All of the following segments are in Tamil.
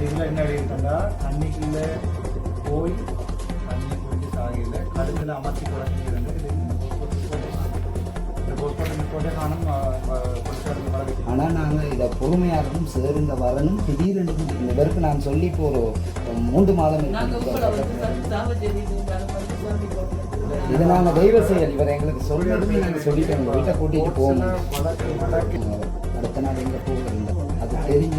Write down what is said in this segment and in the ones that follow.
அது இதில் என்ன எழுதியிருக்கா தண்ணிக்குள்ள போய் தண்ணி குடிச்சு சாகையில் கழுத்தில் அமர்த்தி ஆனால் நாங்கள் இதை பொறுமையாகவும் சேருங்க வரணும். திடீரென்று இந்த பேருக்கு நான் சொல்லி இப்போ ஒரு மூன்று மாதம் இதை நாங்கள் தெய்வ செயல் இவர் எங்களுக்கு சொல்றதுமே நாங்கள் சொல்லிட்டோம் வீட்டை கூட்டிகிட்டு போகணும் அடுத்த நாள் எங்கே போகிறது? அது தெரிஞ்ச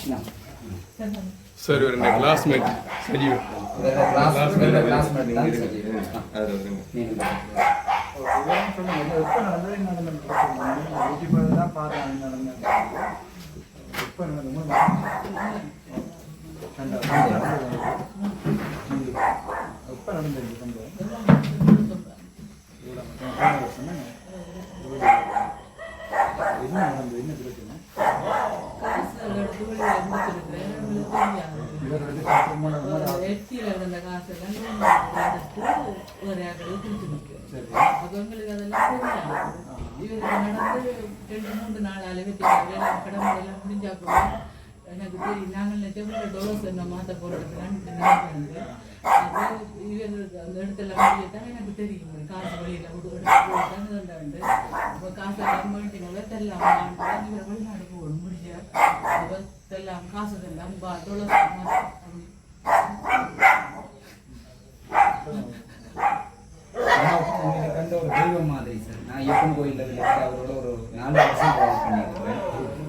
என்ன? நடந்தது யூடியூப்ல தான் பார்த்தேன் என்ன நடந்தது எப்போ நடந்தது எப்போ நடந்தது கொஞ்சம் என்ன நடந்தது என்ன பிரச்சனை இவர்களுக்கு திருமணம் மூணு- எட்டியில் இருந்த காசெல்லாம் எடுத்து ஒரு ஆக்களுக்கு கொடுத்து நிற்கும் சரி. அப்போ எங்களுக்கு அதெல்லாம் தெரியாது. இவருக்கு நடந்து ரெண்டு மூன்று நாள் அளவுக்கு வேலை கடமை எல்லாம் முடிஞ்சா கூட எனக்கு தெரியும். நாங்கள் நிஜமாக டோலஸ் என்ன மாற்ற போகிறதுக்கு வந்து அது இவர் அந்த இடத்துல முடியத்தான் எனக்கு தெரியும். காசு வழியில் விட்டு வந்து இப்போ காசு எல்லாம் மாட்டினோட தெல்லாம் இவர் வெளிநாடு போகணும் முடிஞ்சா அப்போ தெல்லாம் காசு தெல்லாம் பா டோலஸ் உங்களுக்கு கண்ட ஒரு தெய்வம் மாதிரி சார் விளையாட அவரோட ஒரு நாலு வருஷம் ட்ராவல் பண்ணியிருக்கிறேன்.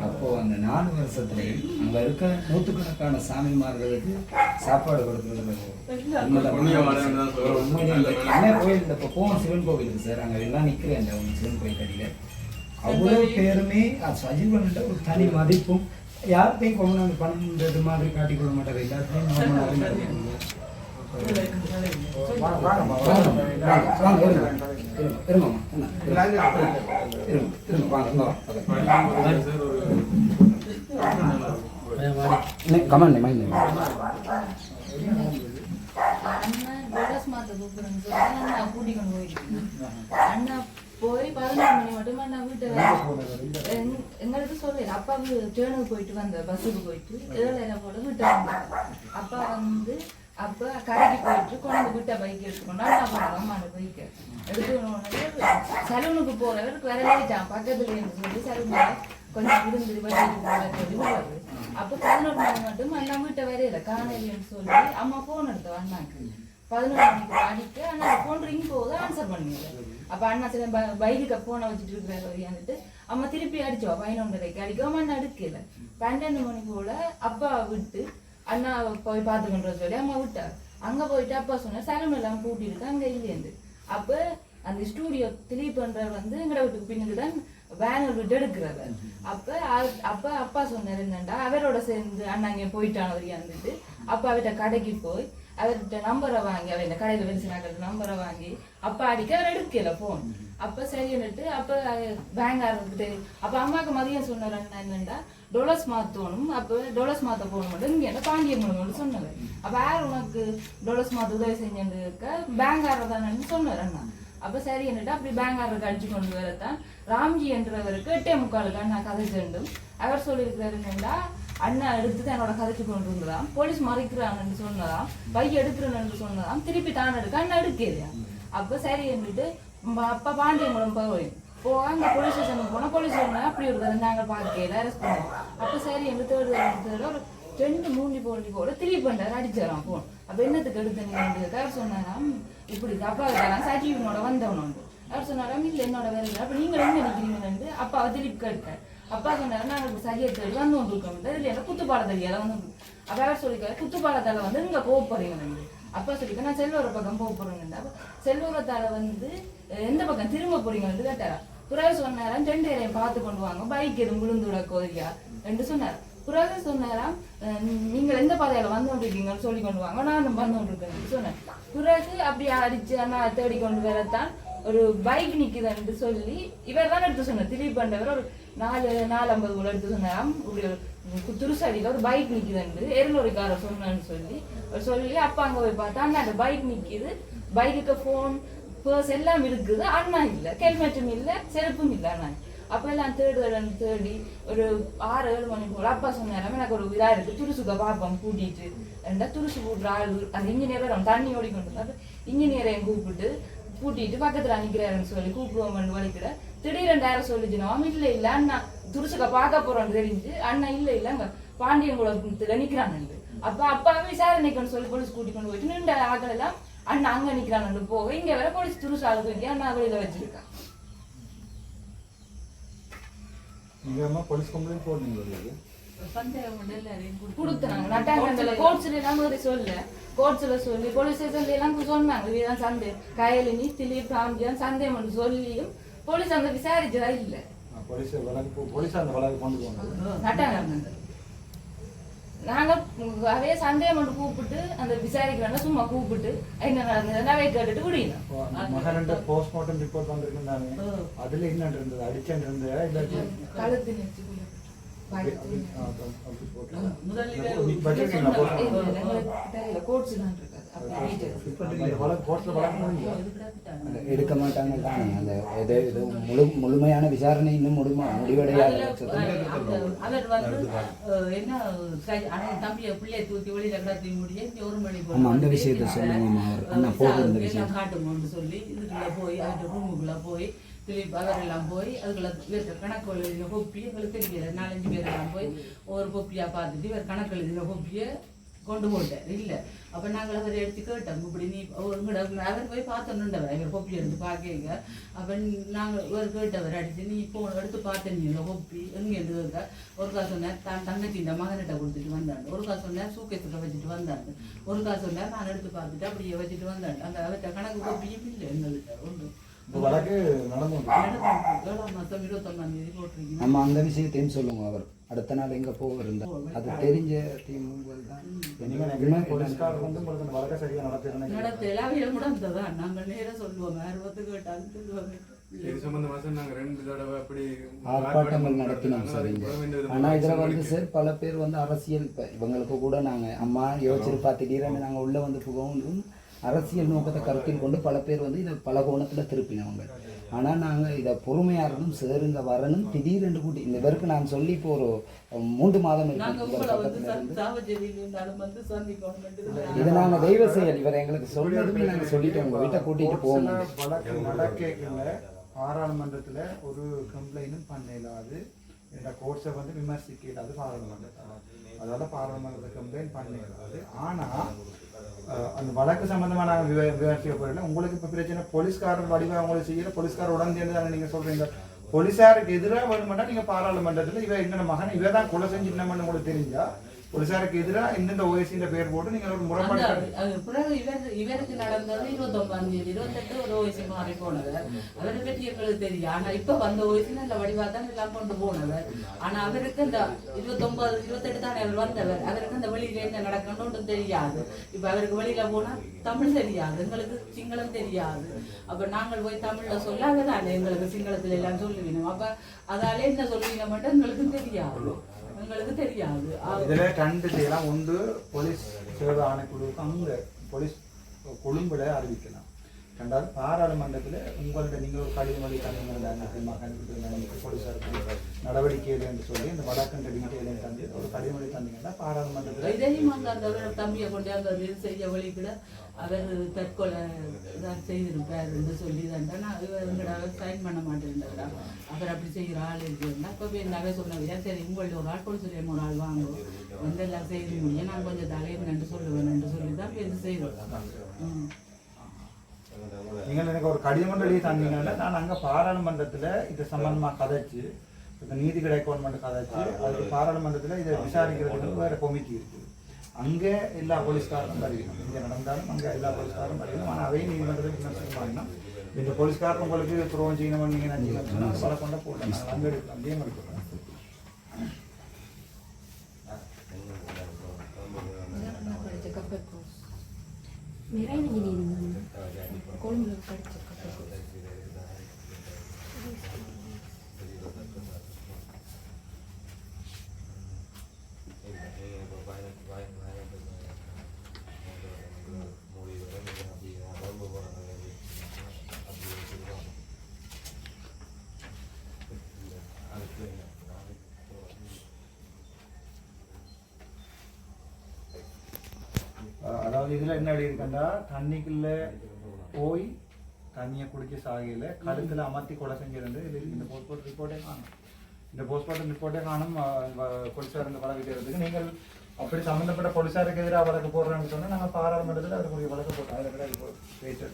அப்போ அந்த நாலு வருஷத்துலையும் அங்கே இருக்க நூற்றுக்கணக்கான சாமிமார்களுக்கு சாப்பாடு கொடுக்குறது. என்ன கோயில் இந்த இப்போ போவோம் சிவன் கோவிலுக்கு சார். அங்கே எல்லாம் நிற்கிறேன் அந்த சிவன் கோயில் அடியில் அவ்வளோ பேருமே சஜீவன்கிட்ட ஒரு தனி மதிப்பும் யார்கிட்டையும் கொண்டாந்து பணம்ன்றது மாதிரி காட்டிக்கொள்ள மாட்டார் எல்லாத்தையும் கமெண்ட் மைண்ட் மாத்த அண்ணா அண்ணா போய் பதினொரு மணி மட்டும் நான் வீட்டை எங்களுக்கு சொல்லல அப்பாவுக்கு ட்ரெயினுக்கு போயிட்டு வந்த பஸ்ஸுக்கு போயிட்டு ஏழையில போல வீட்டை அப்பா வந்து அப்ப கடைக்கு போயிட்டு கொண்டு வந்து வீட்டை பைக் எடுத்துக்கொண்டு நான் போனாங்க அம்மாட்ட பைக் சலூனுக்கு போறவருக்கு வர லேட்டான் பக்கத்துல இருந்து சொல்லி சலூனில் கொஞ்சம் இருந்து வச்சுட்டு போறேன்னு சொல்லி அப்ப பதினோரு மணி மட்டும் அண்ணா வீட்டை வரையில காணலைன்னு சொல்லி அம்மா ஃபோன் எடுத்தோம் அண்ணாக்கு பதினோரு மணிக்கு அடிக்க அண்ணா ஃபோன் ரிங் போகுது ஆன்சர் பண்ணுங்க. அப்ப அண்ணா சில பைக்கு ஃபோனை வச்சுட்டு இருக்கிறாரு வரையாந்துட்டு அம்மா திருப்பி அடிச்சோம் பதினொன்றரைக்கு அடிக்கோம். அண்ணா எடுக்கல பன்னெண்டு மணி போல அப்பா விட்டு அண்ணா போய் பார்த்துக்கின்ற சொல்லி அம்மா விட்டார். அங்க போயிட்டு அப்பா சொன்னேன் சலூன் எல்லாம் கூட்டிட்டு அங்கே இல்லையேந்து அப்ப அந்த ஸ்டூடியோ திலீப் பண்றவர் வந்து எங்கட வீட்டுக்கு பின்னுக்கு தான் பேனர் விட்டு எடுக்கிறவர் அப்ப அப்போ அப்ப அப்பா சொன்னார் என்னண்டா? அவரோட சேர்ந்து அண்ணா இங்க போயிட்டானவர் இருந்துட்டு அப்பா அவர்கிட்ட கடைக்கு போய் அவர்கிட்ட நம்பரை வாங்கி அவர் இந்த கடையில் வெளிச்சினாக்கள் நம்பரை வாங்கி அப்பா அடிக்க அவர் எடுக்கல போன் அப்ப சரின்னுட்டு அப்ப பேங்காரர்கிட்ட அப்ப அம்மாவுக்கு மதியம் சொன்னார் என்னன்னா டொலஸ் மாத்தணும் அப்போ டொலஸ் மாத்த போகணும் இங்க என்ன பாண்டிய முடியும் சொன்னார் அப்போ யார் உனக்கு டொலஸ் மாத்த உதவி செஞ்சுட்டு இருக்க பேங்காரர் தானேன்னு சொன்னார் அண்ணா. அப்போ சரி என்னட்டு அப்படி பேங்காரருக்கு அடிச்சு கொண்டு வரத்தான். ராம்ஜி என்றவருக்கு எட்டே முக்காலுக்கு அண்ணா கதை செண்டும் அவர் சொல்லியிருக்கிறாரு என்னடா அண்ணா எடுத்து என்னோட கதைக்கு கொண்டு வந்ததாம் போலீஸ் மறைக்கிறாங்கன்னு சொன்னதாம் பை எடுக்கிறேன்னு சொன்னதாம் திருப்பி தான் எடுக்க அண்ணா எடுக்கலையா? அப்ப சரி என்னட்டு அப்பா அப்ப பாண்டியங்குளம் போய். போக அந்த போலீஸ் ஸ்டேஷனுக்கு போனா போலீஸ் சொன்னா அப்படி ஒரு கதை நாங்க பார்க்கல அரெஸ்ட் பண்ணோம். அப்ப சரி எங்க தேர்தல் தேர்டு ஒரு ரெண்டு மூணு போலி போட திருப்பி பண்ணாரு அடிச்சாராம் போன் அப்ப என்னத்துக்கு எடுத்தீங்க கார் சொன்னாராம் இப்படி அப்பா இருக்காராம் சர்டிஃபிகேட்டோட வந்தவனு அவர் சொன்னாராம் இல்ல என்னோட வேலை இல்லை அப்ப நீங்க எங்க அப்பா அப்பாவை திருப்பி கேட்டார் அப்பா சொன்னாரு நாங்கள் இப்ப சரியா வந்து கொண்டிருக்கோம் இருக்கோம் என்ன குத்துப்பாட தெரியாத வந்து அப்ப அவர் சொல்லிக்காரு குத்துப்பாடத்தால் வந்து போக போகிறீங்க அப்பா சொல்லிக்க நான் செல்வர பக்கம் போக போறேன் செல்வரத்தால் வந்து எந்த பக்கம்? திரும்ப போறீங்கன்னு கேட்டாரா. பிறகு சொன்னாராம் ரெண்டு பார்த்து கொண்டு வாங்க பைக் எதுவும் விழுந்து விட கோரியா என்று சொன்னார். பிறகு சொன்னாராம் நீங்கள் எந்த பாதையில் வந்து கொண்டிருக்கீங்கன்னு சொல்லி கொண்டு வாங்க நானும் வந்து கொண்டிருக்கேன் சொன்னேன் பிறகு அப்படி அடிச்சு நான் தேடி கொண்டு வரத்தான் ஒரு பைக் நிக்குதுன்னு சொல்லி இவர் தான் எடுத்து சொன்னார். திலீப் பண்டவர் ஒரு நாலு நாலு ஐம்பது கூட எடுத்து சொன்னாராம் இப்படி ஒரு துருசடியில் ஒரு பைக் நிக்குதுன்னு எருலொரிக்காரர் சொன்னான்னு சொல்லி சொல்லி அப்பா அங்க போய் பார்த்தா அந்த பைக் நிக்குது. பைக்குக்கு ஃபோன் பர்ஸ் எல்லாம் இருக்குது. அண்ணா இல்ல ஹெல்மெட்டும் இல்ல செருப்பும் இல்ல அண்ணா. அப்ப எல்லாம் தேடு தேடி ஒரு ஆறு ஏழு மணி போல அப்பா சொன்னாராம் எனக்கு ஒரு இதா இருக்கு. துருசுக்க பாப்போம் கூட்டிட்டு. ரெண்டா துருசு கூடுற ஆள் அந்த இன்ஜினியர் தண்ணி ஓடி கொண்டு இன்ஜினியரையும் கூப்பிட்டு கூட்டிட்டு பக்கத்துல நிக்கிறாருன்னு சொல்லி கூப்பிடுவோம்னு வலிக்கிற திடீர் ரெண்டாயிரம் சொல்லிச்சுனோம் அவன் இல்ல இல்ல அண்ணா. துருசுக்க பார்க்க போறோம்னு தெரிஞ்சு அண்ணா இல்ல இல்ல அங்க பாண்டியங்குளத்துல நிக்கிறான்னு அப்ப அப்பாவே விசாரணைக்குன்னு சொல்லி போலீஸ் கூட்டி கொண்டு போயிட்டு நின்ற ஆக்கள் எல்லாம் அண்ணா அங்க நிக்கிறான்னு போக இங்க வேற போலீஸ் துருசு ஆளு தூக்கி அண்ணா வெளியில வச்சிருக்கான் போலீஸ் கம்ப்ளைண்ட் போடுறீங்களா இது பந்தயம் கொண்டு எல்லாரையும் கூட்டிட்டு கொடுத்தாங்க நட்டாங்கல கோர்ட்ஸ்ல எல்லாம் ஒரு சொல்ல. கோர்ட்ஸ்ல சொல்லி போலீஸ் ஸ்டேஷன்ல எல்லாம் சொன்னாங்க. இதுதான் சந்தே. கயலினி திலீப் ராம்ஜியான் சந்தேகம் சொல்லியும் போலீஸ் அந்த விசாரிச்சதா இல்ல. போலீஸ் வழக்கு போலீஸ் அந்த வழக்கு கொண்டு போகணும் நட்டாங்க. நாங்க அதே சந்தேகம் மட்டும் கூப்பிட்டு அந்த விசாரிக்கிறோம்னா சும்மா கூப்பிட்டு என்ன நடந்தது நவை கேட்டுட்டு விடணும் மகன் போஸ்ட்மார்ட்டம் ரிப்போர்ட் ஓ. அதுல என்ன இருந்தது அடிச்சேன் இருந்ததா கழுத்து எடுக்க மாட்டாங்க தானே அந்த இது முழு முழுமையான விசாரணை இன்னும் முடிமா முடிவடையாத அந்த- என்ன தம்பியை தூக்கி ஒரு மணி அந்த விஷயத்தை சொல்லுங்கம்மா, அவர் அண்ணா போகிற விஷயம். காட்டுங்கன்னு சொல்லி இதுக்குள்ள போய் அவர்கிட்ட ரூமுக்குள்ள போய் திலீப் அவரெல்லாம் போய் அதுக்குள்ள இவர் கணக்கு எழுதின கொப்பி எங்களுக்கு தெரியல. நாலஞ்சு பேர் எல்லாம் போய் ஒரு கோப்பியாக பார்த்துட்டு இவர் கணக்கு எழுதின கோப்பியை கொண்டு போட்டார் இல்லை. அப்போ நாங்கள் அவரை எடுத்து கேட்டோம். இப்படி நீ உங்களோட அவர் போய் பார்த்தோன்னுண்டவர் எங்கள் கொப்பி எடுத்து பார்க்கங்க அப்போ நாங்கள் இவர் கேட்டவர் அடித்து நீ இப்போ எடுத்து பார்த்தீங்க கொப்பி எங்கேருந்து இருக்க ஒரு காசு சொன்னார் தான் தங்கச்சி இந்த மகன்கிட்ட கொடுத்துட்டு வந்தாங்க. ஒரு காசு சொன்னார் சூக்கேத்துல வச்சுட்டு வந்தாங்க. ஒரு காசு சொன்னார் நான் எடுத்து பார்த்துட்டு அப்படியே வச்சுட்டு வந்தேன் அந்த அவர்கிட்ட கணக்கு கொப்பியும் இல்லை எங்கள்கிட்ட. ஒன்று வழக்கு நடந்து நம்ம அந்த விஷயத்தையும் சொல்லுங்க அவர். அடுத்த நாள் எங்க போக இருந்தா அது தெரிஞ்ச திமுக தான் நீங்க நினைக்கிறீங்க போலீஸ்காரர் வந்து உங்களுக்கு இந்த வழக்கை சரியா நடத்தல நாங்கள் நேரம் சொல்லுவோம். ஆர்வத்து கேட்டாலும் சொல்லுவாங்க. இது சம்பந்தமா சார் நாங்க ரெண்டு தடவை அப்படி ஆர்ப்பாட்டங்கள் நடத்தினோம் சார் இங்க. ஆனா இதுல வந்து சார் பல பேர் வந்து அரசியல் இப்ப இவங்களுக்கு கூட நாங்க அம்மா யோசிச்சிருப்பா திடீரென நாங்க உள்ள வந்து புகவும் அரசியல் நோக்கத்தை கருத்தில் கொண்டு பல பேர் வந்து இதை பல கோணத்துல திருப்பினவங்க. ஆனா நாங்க இதை பொறுமையா இருந்தும் சேருங்க வரணும் திடீரென்று கூட்டி இந்த பேருக்கு நான் சொல்லி இப்போ ஒரு மூன்று மாதம் இதை நாங்க தெய்வ செயல் இவர் எங்களுக்கு சொன்னதுமே நாங்க சொல்லிட்டோம். உங்க வீட்டை கூட்டிட்டு போகணும் வழக்கு நடக்கல பாராளுமன்றத்துல ஒரு கம்ப்ளைண்டும் பண்ண இல்லாது இந்த கோர்ட்ஸை வந்து விமர்சிக்க இல்லாது பாராளுமன்றத்தில். அதோட பாராளுமன்றத்தை கம்ப்ளைண்ட் பண்ண இல்லாது ஆனா அஹ், அந்த வழக்கு சம்பந்தமா நாங்கள் விவ விமர்சிக்க போயிடல உங்களுக்கு இப்போ பிரச்சனை போலீஸ்காரர் வடிவாக அவங்களுக்கு செய்யற போலீஸ்கார் உடன் தானே நீங்க சொல்றீங்க. போலீஸாருக்கு எதிராக வேணுமெண்டா நீங்க பாராளுமன்றத்தில் இவ என்னோட மகன் இவ தான் கொலை செஞ்சு என்னமென்னு உங்களுக்கு தெரிஞ்சா போலீசாருக்கு எதிராக இந்தந்த ஓஎஸ்சின்ற பேர் போட்டு நீங்கள் ஒரு முறைப்பாடு பிறகு இவர் இவருக்கு நடந்தது இருபத்தொன்பதாம் தேதி இருபத்தெட்டு ஒரு வயசு மாறி போனவர் அவரை பற்றி எங்களுக்கு தெரியும். ஆனா இப்ப வந்த வயசு நல்ல வடிவா தான் எல்லாம் கொண்டு போனவர் ஆனா அவருக்கு இந்த இருபத்தொன்பது இருபத்தெட்டு தானே அவர் வந்தவர். அவருக்கு அந்த வெளியில என்ன நடக்கணும்னு ஒன்றும் தெரியாது. இப்ப அவருக்கு வெளியில போனா தமிழ் தெரியாது. எங்களுக்கு சிங்களம் தெரியாது. அப்ப நாங்கள் போய் தமிழ்ல சொல்லாத தானே எங்களுக்கு சிங்களத்துல எல்லாம் சொல்லுவீங்க அப்ப அதால என்ன சொல்லுவீங்க மட்டும் எங்களுக்கு தெரியாது. எங்களுக்கு தெரியாது. இதுல ரெண்டு செய்யலாம். ஒன்று போலீஸ் சேவை ஆணைக்குழுவுக்கு அங்க போலீஸ் கொழும்புல அறிவிக்கலாம். ரெண்டாவது பாராளுமன்றத்தில் உங்கள்ட்ட நீங்கள் ஒரு கடிதமொழி வழி தந்தீங்க போலீஸாருக்கு நடவடிக்கை இல்லைன்னு சொல்லி இந்த வழக்கன்ற டீட்டெயிலையும் தந்து ஒரு கடிமொழி தந்தீங்கன்னா பாராளுமன்றத்தில் இதையும் அந்த தம்பியை கொண்டாந்து அங்க இது செய்ய வழிகிட அவர் தற்கொலை தான் செய்திருப்பார் என்று சொல்லி தான் நான் எங்கட சைன் பண்ண மாட்டேன்டா அவர் அப்படி செய்கிற ஆள் இருக்குன்னா இப்போ நகை சொன்னவையா சரி உங்கள்ட்ட ஒரு ஆள் கொடுத்துருவே ஒரு ஆள் வாங்கும் வந்து எல்லாம் செய்து முடியும் நான் கொஞ்சம் தலையிருந்து சொல்லுவேன் என்று சொல்லி தான் இது செய்கிறோம் ம். நீங்கள் எனக்கு ஒரு கடிதம் எழுதி தந்தீங்கன்னா நான் அங்கே பாராளுமன்றத்தில் இது சம்பந்தமாக கதைச்சு இந்த நீதி கிடைக்கணும் கதைச்சு அதுக்கு பாராளுமன்றத்தில் இதை விசாரிக்கிறதுக்கு வேறு கமிட்டி இருக்குது. அங்கே எல்லா போலீஸ்காரரும் வருவிக்கணும் இங்கே நடந்தாலும் அங்கே எல்லா போலீஸ்காரும் வருவிக்கணும் ஆனால் அதையும் நீதிமன்றத்தில் விமர்சனம் பண்ணணும் இந்த போலீஸ்காரர் உங்களுக்கு துரோகம் செய்யணும் நீங்கள் நினைச்சீங்கன்னா பல கொண்ட போட்டேன் அங்கே எடுக்கலாம் அங்கேயும் எடுக்கலாம் கப்பல் கோர்ஸ் அதாவது இதில் என்ன எழுதியிருக்கேன்டா தண்ணிக்குள்ள போய் தண்ணியை குடிக்க சாகையில் கழுத்தில் அமர்த்தி கொலை செஞ்சிருந்து இது இந்த போஸ்ட்மார்ட்டம் ரிப்போர்ட்டே காணும். இந்த போஸ்ட்மார்ட்டம் ரிப்போர்ட்டே காணும் போலீஸார் இந்த வழக்கு செய்கிறதுக்கு நீங்கள் அப்படி சம்மந்தப்பட்ட போலீஸாருக்கு எதிராக வழக்கு போடுறோம்னு சொன்னால் நாங்கள் பாராளுமன்றத்தில் அதுக்குரிய வழக்கு போட்டோம். அதில் கூட இப்போ பேச்சு.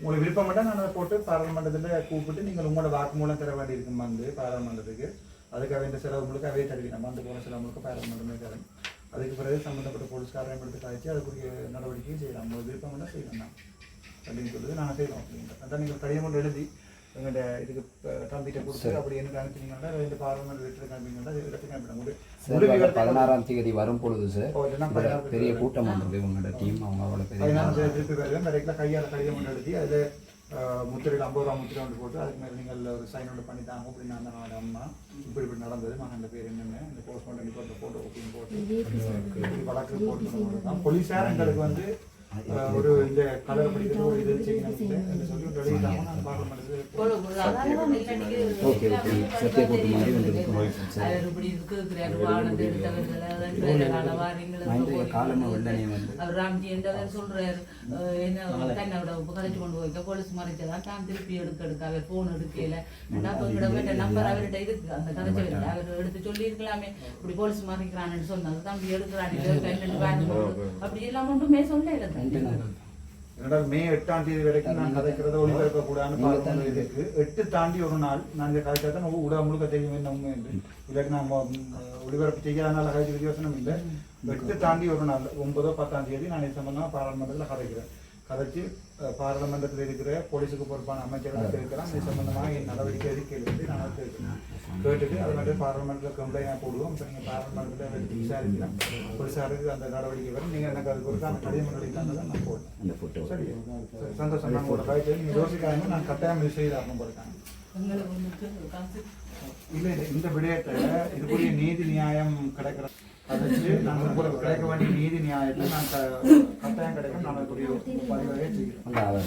உங்களுக்கு விருப்பம் மட்டும் நான் அதை போட்டு பாராளுமன்றத்தில் கூப்பிட்டு நீங்கள் உங்களோட வாக்குமூலம் தர வேண்டியிருக்கும் வந்து பாராளுமன்றத்துக்கு. அதுக்காக இந்த செலவு முழுக்க அவே தருவி நம்ம அந்த போன செலவு முழுக்க பாராளுமன்றமே தரும். அதுக்கு பிறகு சம்மந்தப்பட்ட போலீஸ்காரரையும் எடுத்து காய்ச்சி அதுக்குரிய நடவடிக்கையும் செய்யலாம். உங்களுக்கு விருப்பம் மட்டும் செய்யலாம் அப்படின்னு சொல்லுது நாங்கள் செய்கிறோம் அப்படின்ட்டு. அதான் நீங்கள் கடிதம் கொண்டு எழுதி எங்கள்கிட்ட இதுக்கு தம்பிட்ட கொடுத்து அப்படி எனக்கு அனுப்பினீங்கன்னா ரெண்டு பாராளுமன்ற வீட்டுக்கு அனுப்பிங்கன்னா இடத்துக்கு விவரத்தை பதினாறாம் தேதி வரும் பொழுது சார் பெரிய பேர் கூட்டம் ஒன்று இவங்களோட டீம் அவங்க அவ்வளோ பெரிய பதினாறு பேர் திருப்பி வருவேன் கையால் கடிதம் கொண்டு எழுதி அதில் முத்திரையில் ரூபா முத்திரை ஒன்று போட்டு அதுக்கு மேலே நீங்கள் ஒரு சைன் ஒன்று பண்ணி தாங்க. அப்படின்னு நான் தான் அம்மா. இப்படி இப்படி நடந்தது. மகன் பேர் என்னென்ன இந்த போஸ்ட்மார்ட்டம் ரிப்போர்ட்டில் போட்டு அப்படின்னு போட்டு. வழக்கு போட்டு தான் போலீஸார் எங்களுக்கு வந்து ஒரு இந்த கலர் படிக்கிற ஒரு இது செய்யணும் சொல்லி நான் ஓகே, ஓகே. சத்திய மாதிரி வெள்ளனே வந்து. அவர் ராம்ஜி என்றவர் சொல்றாரு. என்ன தன்னோட கதைச்சு கொண்டு போய்க்க போலீஸ் மறைச்சதான் தான் திருப்பி எடுக்க எடுக்க அவர் போன் எடுக்கல நம்பர் அவர்கிட்ட இருக்கு. அந்த கதைச்சு வரல அவர் எடுத்து சொல்லி இருக்கலாமே இப்படி போலீஸ் மறைக்கிறான்னு சொன்னது தம்பி எடுக்கிறான் அப்படி எல்லாம் ஒன்றுமே சொல்லல. என்னடா மே எட்டாம் தேதி வரைக்கும் நான் கதைக்கிறத ஒளிபரப்ப கூடாதுன்னு பார்க்கணும் இருக்கு. எட்டு தாண்டி ஒரு நாள். நான் இதை கதைச்சா தான் ஊடகம் முழுக்க தெரியும் என்ன உண்மை என்று. இல்லாட்டி நான் ஒளிபரப்பு செய்யாதனால கதைச்சு வித்தியாசனம் இல்லை. எட்டு தாண்டி ஒரு நாள். ஒன்பதோ பத்தாம் தேதி நான் இது சம்பந்தமாக பாராளுமன்றத்தில் கதைக்கிறேன். கதைச்சு பாராளுமன்றத்தில் இருக்கிற போலீஸுக்கு பொறுப்பான அமைச்சர்கள் இருக்கிறான் இது சம்பந்தமாக என் நடவடிக்கை எதுக்கு எழுதி நான் கேட்கிறேன் கேட்டுட்டு அது மாதிரி பாராளுமன்றத்தில் கம்ப்ளைண்ட் போடுவோம். இப்போ நீங்கள் பாராளுமன்றத்தில் எடுத்து விசாரிக்கலாம் போலீஸாருக்கு அந்த நடவடிக்கை வரும். நீங்கள் எனக்கு அது பொறுத்து அந்த கடிதம் தான் நான் போடுறேன். அந்த ஃபோட்டோ சரி. சந்தோஷம். நான் உங்களோட கருத்து நீங்கள் யோசிக்காம நான் கட்டாயம் இது செய்து ஆகணும் போயிருக்காங்க இல்லை இந்த விடயத்தை இதுக்குரிய நீதி நியாயம் கிடைக்கிற நான் உங்களுக்கு கிடைக்க வேண்டிய நீதி நியாயத்தை நான் கட்டாயம் கிடைக்கும். நான் அதுக்குரிய பதிவாகவே செய்கிறேன். அந்த ஆதாரம்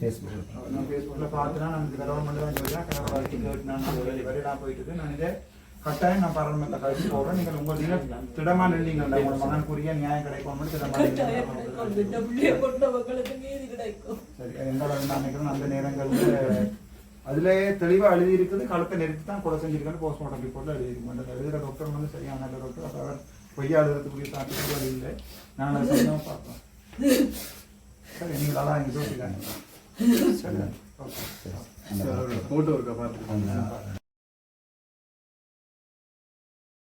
ஃபேஸ்புக் நான் ஃபேஸ்புக்கில் கவர்மெண்ட் தான் சொல்கிறேன் கவர்மெண்ட் கேட்டு நான் போயிட்டு இருக்கு. நான் இதை கட்டாயம் நான் பாராளுமன்ற கழிச்சு போடுறேன். நீங்கள் உங்கள் நீங்கள் திடமா நின்றீங்க உங்கள் மகனுக்குரிய நியாயம் கிடைக்கும் திடமா சரி நினைக்கிறேன் அந்த நேரங்களில் அதிலே தெளிவாக எழுதி இருக்குது கழுத்தை நெருக்கி தான் கொலை செஞ்சிருக்கான்னு போஸ்ட்மார்ட்டம் ரிப்போர்ட்டில் எழுதியிருக்க மாட்டேன் எழுதுகிற டாக்டர் வந்து சரியான நல்ல டாக்டர் அவர் பொய்யா எழுதுறதுக்குரிய சாத்தியங்கள் இல்லை நான் அதை பார்ப்பேன் சரி நீங்கள் அதான் இங்கே சரி ஓகே ஃபோட்டோ இருக்கா பார்த்து அந்த